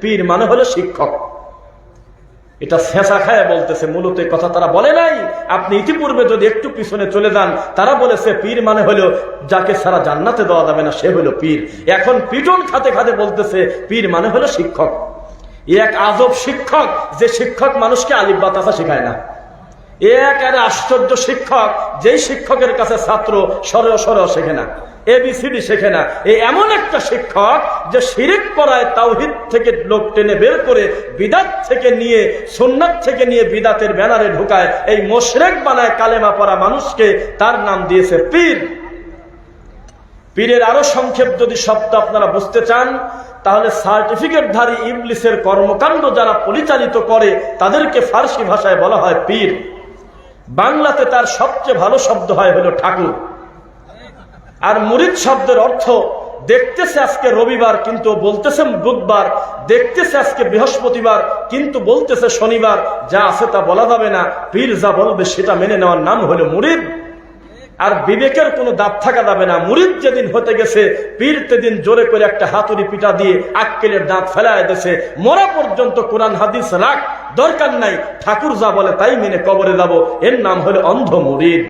পীর মানে হলো শিক্ষক। এটা সেঁচা খায় বলতেছে, মূলত কথা তারা বলে নাই। আপনি ইতিপূর্বে যদি একটু পিছনে চলে যান, তারা বলেছে পীর মানে হলো যাকে সারা জান্নাতে দেওয়া যাবে না, সে হলো পীর। এখন পিটন খাতে খাতে বলতেছে, পীর মানে হলো শিক্ষক। এক আজব শিক্ষক, যে শিক্ষক মানুষকে আলিফ বাতাসা শেখায় না। এক আরে আশ্চর্য শিক্ষক, যেই শিক্ষকের কাছে ছাত্র সরে সরেও শেখে না এবিসিডি শেখে না, এ এমন একটা শিক্ষক যে শিরিক করায় তাওহিদ থেকে লোক টেনে বের করে বিদাত থেকে নিয়ে, সুন্নাত থেকে নিয়ে বিদাতের ব্যানারে ঢুকায়, এই মোশরেক বানায় কালেমা পড়া মানুষকে তার নাম দিয়েছে পীর। পীরের আরও সংক্ষেপ যদি শব্দ আপনারা বুঝতে চান, তাহলে সার্টিফিকেটধারী ইংলিশের কর্মকাণ্ড যারা পরিচালিত করে, তাদেরকে ফার্সি ভাষায় বলা হয় পীর। বাংলাতে তার সবচেয়ে ভালো শব্দ হয় হলো ঠাকুর। আর মুরিদ শব্দের অর্থ, দেখতেছে আজকে রবিবার, কিন্তু বলতেছে বুধবার, দেখতেছে আজকে বৃহস্পতিবার, কিন্তু বলতেছে শনিবার, যা আছে তা বলা যাবে না, পীর যা বলবে সেটা মেনে নেওয়ার নাম হলো মুরিদ। আর বিবেকের কোনো দাঁত থাকা যাবে না। মুরিদ যেদিন হতে গেছে, পীর তেদিন জোরে করে একটা হাতুড়ি পিটা দিয়ে আক্কেলের দাঁত ফেলায় দেশে মরা পর্যন্ত কোরআন, হাদিস রাখ, দরকার নাই। ঠাকুর যা বলে তাই মেনে কবরে যাব। এর নাম হলো অন্ধ মুরিদ।